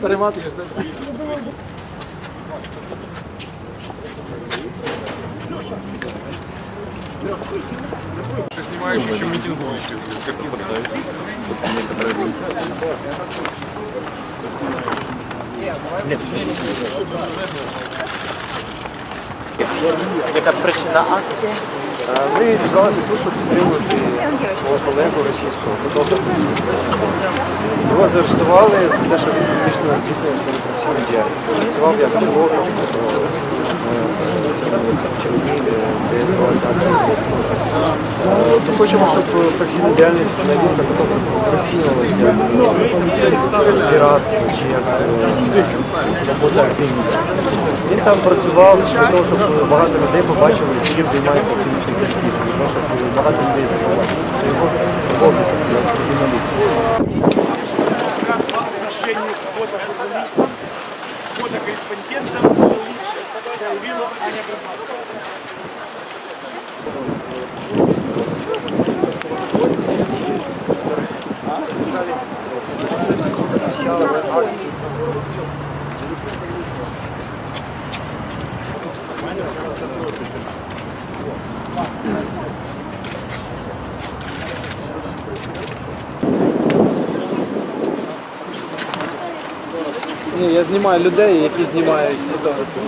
Перематуєш, так? Больше снимающих, чем митингующих. Картинка, да? Яка причина акції? Ми зібралися тут, щоб підтримати свого колегу російського фотографа. Його заарештували за те, що він фактично здійснює свою професійну діяльність. Працював як фотограф, фотограф, е, Чернігів, де відбулася акція. Е, Ми хочемо, щоб професійна діяльність журналіста, фотографа розцінювалася як піратство чи як е, робота активність. Він там працював для того, щоб багато людей побачили, чим займається активіст Щоб багато людей це побачили. Обов'язок як журналіста. отношению к фотожурналистам, фотокорреспондентам лучше. Заявила Аня Горбатова. Ні, я знімаю людей, які знімають фотографів.